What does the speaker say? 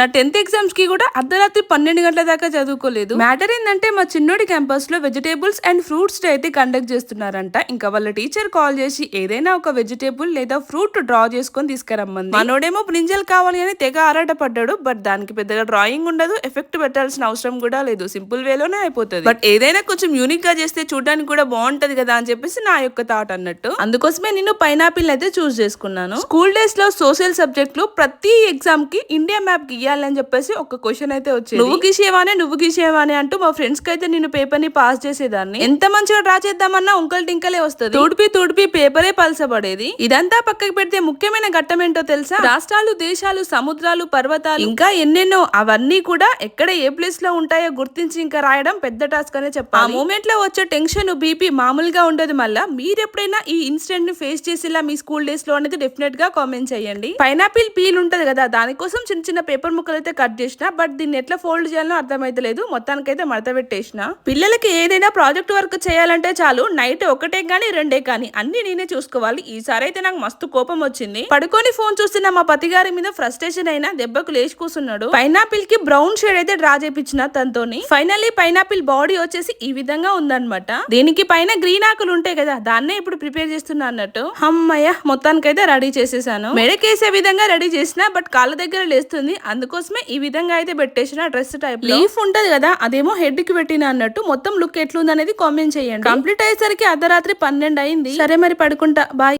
నా టెన్త్ ఎగ్జామ్స్కి కూడా అర్ధరాత్రి పన్నెండు గంటల దాకా చదువుకోలేదు. మ్యాటర్ ఏంటంటే మా చిన్నోడి క్యాంపస్లో వెజిటేబుల్స్ అండ్ ఫ్రూట్స్ డే అయితే కండక్ట్ చేస్తున్నారంట. ఇంకా వాళ్ళ టీచర్ కాల్ చేసి ఏదైనా ఒక వెజిటేబుల్ లేదా ఫ్రూట్ డ్రా చేసుకొని తీసుకురమ్మంది. మనోడేమో బ్రింజల్ కావాలి అని తెగ ఆరాట పడ్డాడు బట్ దానికి పెద్దగా డ్రాయింగ్ ఉండదు ఎఫెక్ట్ పెట్టాల్సిన అవసరం కూడా లేదు. సింపుల్ వేలోనే అయిపోతుంది. బట్ ఏదైనా కొంచెం యూనిక్గా చేస్తే చూడడానికి కూడా బాగుంటది కదా అని చెప్పేసి నా యొక్క థాట్ అన్నట్టు. అందుకోసమే నేను పైనాపిల్ అయితే చూస్ చేసుకున్నాను. స్కూల్ డేస్లో సోషల్ సబ్జెక్ట్లో ప్రతి ఎగ్జామ్కి ఇండియా మ్యాప్ గీయాలని చెప్పేసి ఒక క్వశ్చన్ అయితే వచ్చింది. నువ్వు గీసేవానే నువ్వు గీసేవానే అంటూ మా ఫ్రెండ్స్కి అయితే నేను పేపర్ని పాస్ చేసేదాన్ని. ఎంత మంచిగా డ్రా చేద్దామన్నా ఉంకల్ టింకలే వస్తుంది. తుడిపి తుడిపి పేపరే పలసబడేది. ఇదంతా పక్కకి పెడితే ముఖ్యమైన ఘట్టం ఏంటో తెలుసా? రాష్ట్రాలు దేశాలు సముద్రాలు పర్వతాలు ఇంకా ఎన్నెన్నో అవన్నీ కూడా ఎక్కడ ఏ ప్లేస్లో ఉంటాయో గుర్తించి ఇంకా రాయడం పెద్ద టాస్క్ అనే చెప్పాలి. ఆ మూమెంట్లో వచ్చే టెన్షన్ బీపీ మామూలుగా ఉండదు మళ్ళా. మీరు ఎప్పుడైనా ఈ ఇన్సిడెంట్ని ఫేస్ చేసేలా మీ స్కూల్ డేస్లో అనేది డెఫినెట్గా కామెంట్ చేయండి. పైనాపిల్ పీల్ ఉంటది కదా దానికోసం చిన్న చిన్న పేపర్ ముక్కలు అయితే కట్ చేసిన బట్ దీన్ని ఎట్లా ఫోల్డ్ చేయాలో అర్థమైతలేదు మొత్తానికైతే మడత పెట్టేసిన. పిల్లలకి ఏదైనా ప్రాజెక్ట్ వర్క్ చేయాలంటే చాలు నైట్ ఒకటే కానీ రెండే కానీ అన్ని నేనే చూసుకోవాలి. ఈసారి అయితే నాకు మస్తు కోపం వచ్చింది. పడుకొని ఫోన్ చూస్తున్న మా పతి గారి మీద ఫ్రస్ట్రేషన్ అయినా దెబ్బకు లేచి కూర్చున్నాడు పైనాపిల్కి బ్రౌన్ షేడ్ అయితే డ్రా చేపించిన తనతోని. ఫైనల్లీ పైనాపిల్ బాడీ వచ్చేసి ఈ విధంగా ఉందన్నమాట. దీనికి పైన గ్రీన్ ఆకులు ఉంటాయి కదా దాన్నే ఇప్పుడు ప్రిపేర్ చేస్తున్నా అన్నట్టు. అమ్మయ్య మొత్తానికైతే రెడీ చేసేసాను. మెడకేసే విధంగా రెడీ చేసిన బట్ కాళ్ళ దగ్గర లేస్తుంది అందుకోసమే ఈ విధంగా అయితే పెట్టేసిన డ్రెస్ టైప్ లీఫ్ ఉంటది కదా అదేమో హెడ్కి పెట్టిన అన్నట్టు మొత్తం లుక్ ఎట్లుంది అనేది కామెంట్ చేయండి. కంప్లీట్ అయ్యేసరికి అర్ధరాత్రి పన్నెండు అయింది. సరే మరి పడుకుంటా బాయ్